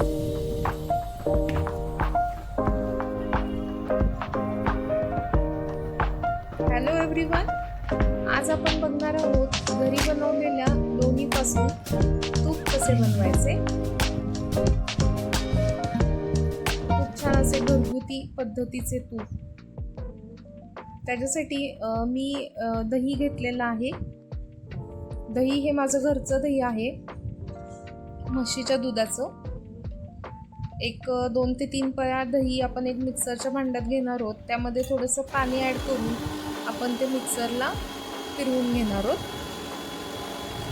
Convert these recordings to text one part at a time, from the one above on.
Hello everyone आज आपण बघणार आहोत घरी बनवलेल्या लोणीपासून तूप कसे बनवायचे? खूप छान असे घरगुती पद्धतीचे तूप. त्याच्यासाठी मी दही घेतलेलं आहे. दही हे माझं घरचं दही आहे. म्हशीच्या दुधाचं. एक दोन ते तीन पळ्या दही आपण एक मिक्सरच्या भांड्यात घेणार आहोत. त्यामध्ये थोडंसं पाणी ॲड करून आपण ते मिक्सरला फिरवून घेणार आहोत.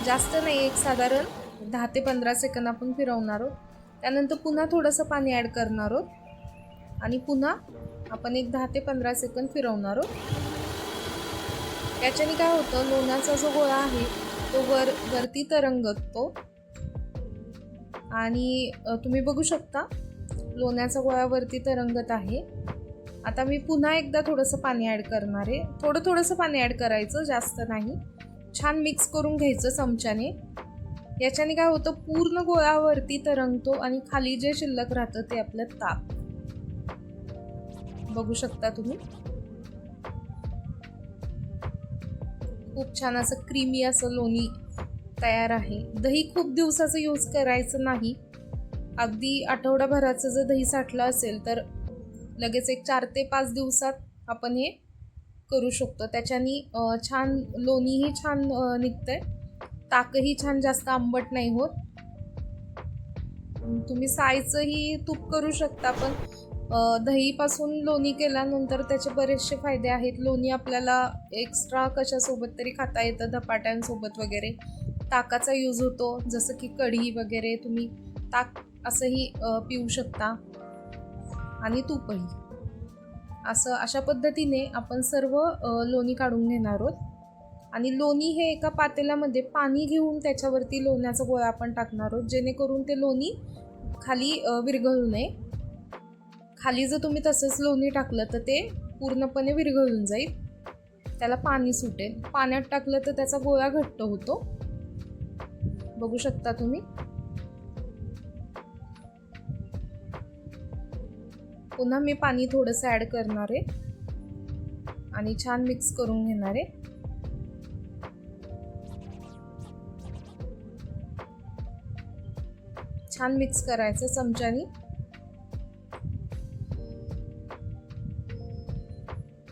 जास्त नाही एक साधारण दहा ते पंधरा सेकंद आपण फिरवणार आहोत. त्यानंतर पुन्हा थोडंसं पाणी ॲड करणार आहोत. आणि पुन्हा आपण एक दहा ते पंधरा सेकंद फिरवणार आहोत. त्याच्याने काय होतं लोण्याचा जो गोळा आहे तो वर वरती तरंगतो. आणि तुम्ही बघू शकता लोण्याचा गोळ्यावरती तरंगत आहे. आता मी पुन्हा एकदा थोडंसं पाणी ॲड करणार आहे. थोडं थोडंसं पाणी ॲड करायचं जास्त नाही. छान मिक्स करून घ्यायचं चमच्याने. याच्याने काय होतं पूर्ण गोळावरती तरंगतो आणि खाली जे शिल्लक राहतं ते आपलं ताप बघू शकता तुम्ही. खूप छान असं क्रीमी असं लोणी तयार आहे. दही खूप दिवसाचं यूज करायचं नाही. अगदी आठवडाभराचं जर दही साठलं असेल तर लगेच एक चार ते पाच दिवसात आपण हे करू शकतो. त्याच्यानी छान लोणीही छान निघतं निघतंय. ताकही छान जास्त आंबट नाही होत. तुम्ही सायचंही तूप करू शकता पण दहीपासून लोणी केल्यानंतर त्याचे बरेचसे फायदे आहेत. लोणी आपल्याला एक्स्ट्रा कशासोबत तरी खाता येतं? धपाट्यांसोबत वगैरे. ताकाचा यूज होतो. जसं की कढी वगैरे तुम्ही ताक असंही पिऊ शकता. आणि तूपही. असं अशा पद्धतीने आपण सर्व लोणी काढून घेणार आहोत. आणि लोणी हे एका पातेल्यामध्ये पाणी घेऊन त्याच्यावरती लोण्याचा गोळा आपण टाकणार आहोत. जेणेकरून ते लोणी खाली विरघळू नये. खाली जर तुम्ही तसंच लोणी टाकलं तर ते पूर्णपणे विरघळून जाईल. त्याला पाणी सुटेल. पाण्यात टाकलं तर त्याचा गोळा घट्ट होतो. बघू शकता तुम्ही. पुन्हा मी पाणी थोडंसं ॲड करणार आहे. आणि छान मिक्स करून घेणार आहे. छान मिक्स करायचं चमच्यानी.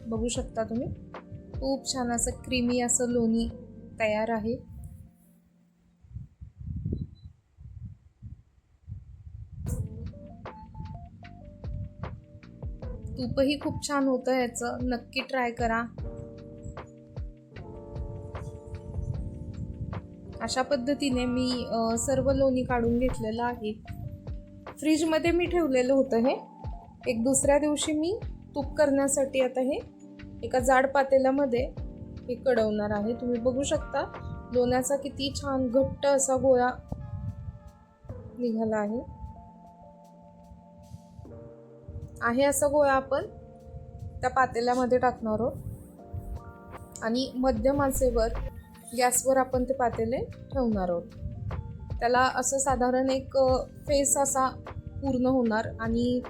बघू शकता तुम्ही. खूप छान असं क्रीमी असं लोणी तयार आहे. तूपही खूप छान होतं याचं नक्की ट्राय करा. अशा पद्धतीने मी सर्व लोणी काढून घेतलेलं आहे. फ्रीजमध्ये मी ठेवलेलं होतं हे. एक दुसऱ्या दिवशी मी तूप करण्यासाठी आता हे एका जाड पातेल्यामध्ये हे कडवणार आहे. तुम्ही बघू शकता लोण्याचा किती छान घट्ट असा गोळा निघाला आहे. आहे असा गोळा आपण त्या पातेल्यामध्ये टाकणार आहोत. आणि मध्यम आचेवर गॅसवर आपण ते पातेले ठेवणार आहोत. त्याला असं साधारण एक फेस असा पूर्ण होणार आणि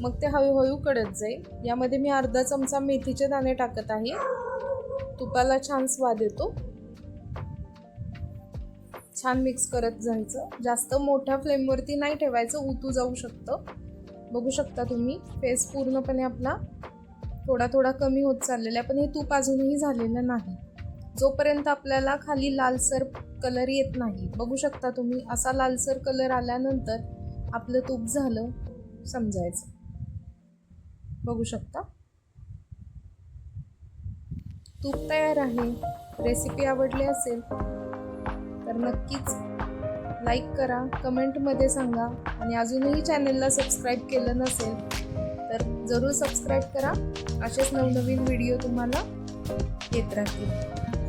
मग ते हळूहळू कडत जाईल. यामध्ये मी अर्धा चमचा मेथीचे दाणे टाकत आहे. तुपाला छान स्वाद येतो. छान मिक्स करत जायचं. जास्त मोठ्या फ्लेमवरती नाही ठेवायचं उतू जाऊ शकतं. बघू शकता तुम्ही. फेस पूर्णपणे आपला थोडा थोडा कमी होत चाललेला आहे पण हे तूप अजूनही झालेलं नाही. जोपर्यंत आपल्याला खाली लालसर कलर येत नाही बघू शकता तुम्ही असा लालसर कलर आल्यानंतर आपलं तूप झालं समजायचं. बघू शकता. तूप तयार आहे. रेसिपी आवडली असेल तर नक्कीच लाईक करा कमेंटमध्ये सांगा आणि अजूनही चॅनलला सबस्क्राईब केलं नसेल तर जरूर सबस्क्राईब करा. असेच नवनवीन व्हिडिओ तुम्हाला येत राहतील.